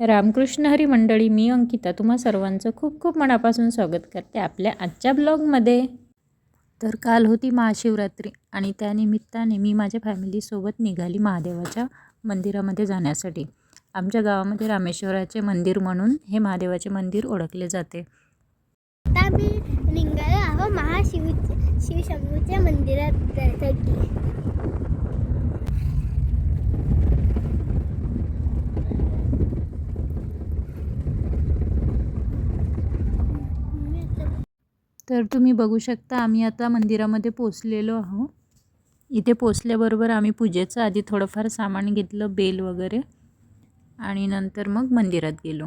रामकृष्ण हरी मंडळी मी अंकिता तुम्हा सर्वांचं खूप खूप मनापासून स्वागत करते आपल्या आजच्या ब्लॉगमध्ये. तर काल होती महाशिवरात्री आणि त्यानिमित्ताने मी माझ्या फॅमिलीसोबत निघाली महादेवाच्या मंदिरामध्ये जाण्यासाठी. आमच्या गावामध्ये रामेश्वराचे मंदिर म्हणून हे महादेवाचे मंदिर ओळखले जाते. आता मी निघालो आहो महाशिव शिवशंभूच्या मंदिरात जायसाठी. तर तुम्ही बघू शकता आम्ही आता मंदिरामध्ये पोचलेलो आहो इथे पोचल्याबरोबर आम्ही पूजेचं आधी थोडंफार सामान घेतलं बेल वगैरे आणि नंतर मग मंदिरात गेलो.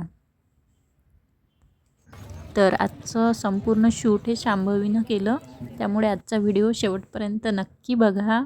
तर आजचं संपूर्ण शूट हे शांभवीनं केलं. त्यामुळे आजचा व्हिडिओ शेवटपर्यंत नक्की बघा.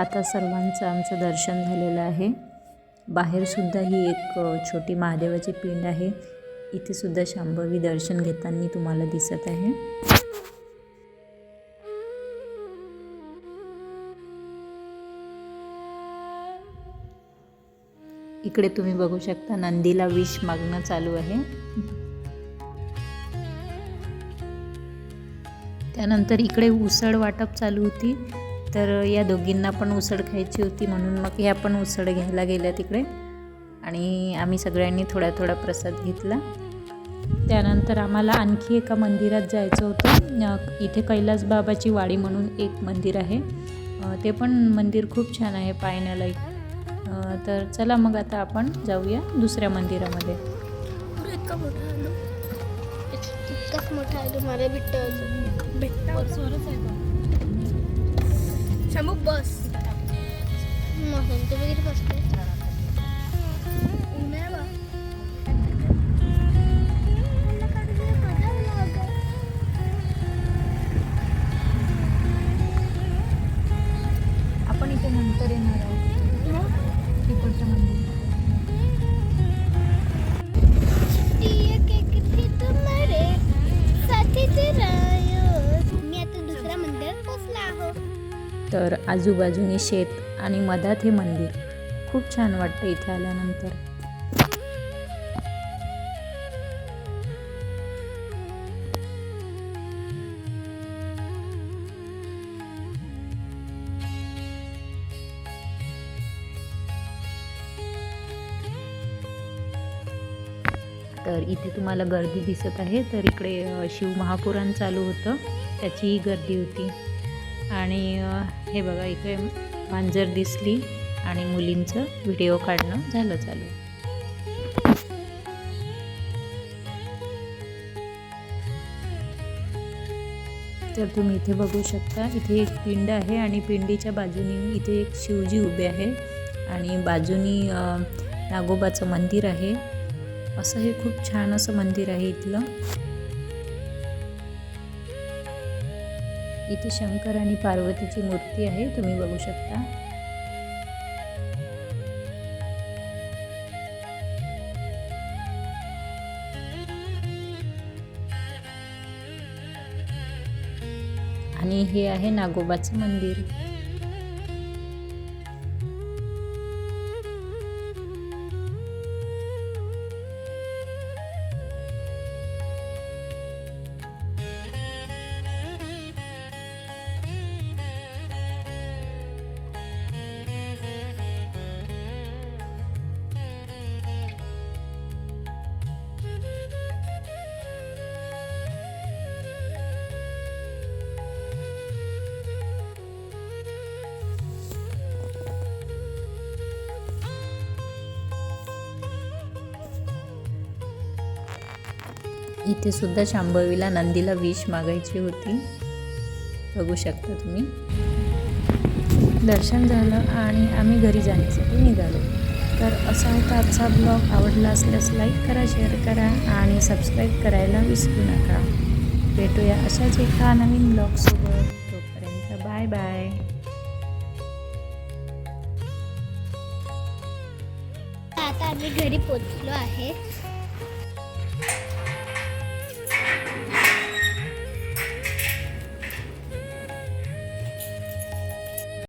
आता सर्वांचं आमचं दर्शन झालेलं आहे. बाहेरसुद्धा ही एक छोटी महादेवाची पिंड आहे. इथे सुद्धा शांभवी दर्शन घेताना तुम्हाला दिसत आहे. इकडे तुम्ही बघू शकता नंदीला विष मागणं चालू आहे. त्यानंतर इकडे उसळ वाटप चालू होती. तर या दोघींना पण उसळ खायची होती म्हणून मग ह्या पण उसळ घ्यायला गेल्या तिकडे. आणि आम्ही सगळ्यांनी थोडा थोडा प्रसाद घेतला. त्यानंतर आम्हाला आणखी एका मंदिरात जायचं होतं. इथे कैलास बाबाची वाडी म्हणून एक मंदिर आहे. ते पण मंदिर खूप छान आहे पाहण्यालायक तर चला मग आता आपण जाऊया दुसऱ्या मंदिरामध्ये. मोठा मोठा आलो मला भेटत भेटत शंभू बस मग तुम्ही किती बसते आपण इथे नंतर येणार आहोत तिकडच्या मंदिर तर आजूबाजूने शेत आणि मधात हे मंदिर. खूप छान वाटतं इथे आल्यानंतर. तर इथे तुम्हाला गर्दी दिसत आहे. तर इकडे शिव महापुराण चालू होतं. त्याचीही गर्दी होती. आणि हे बघा इथे मांजर दिसली आणि मुलींचं व्हिडिओ काढणं झालं चालू. तर तुम्ही इथे बघू शकता इथे एक पिंड आहे आणि पिंडीच्या बाजूनी इथे एक शिवजी उभे आहे आणि बाजूनी नागोबाचं मंदिर आहे. असं हे खूप छान असं मंदिर आहे इथलं. इथे शंकर आणि पार्वतीची मूर्ती आहे तुम्ही बघू शकता. आणि हे आहे नागोबाचं मंदिर. इथे सुद्धा शांभवीला नंदीला विष मागायची होती. बघू शकता तुम्ही. दर्शन झालं आणि आम्ही घरी जाण्यासाठी निघालो. तर असा होता आजचा ब्लॉग. आवडला असल्यास लाईक करा शेअर करा आणि सबस्क्राईब करायला विसरू नका. भेटूया अशाच एका नवीन ब्लॉगसोबत तोपर्यंत बाय बाय. आता आम्ही घरी पोचलो आहे.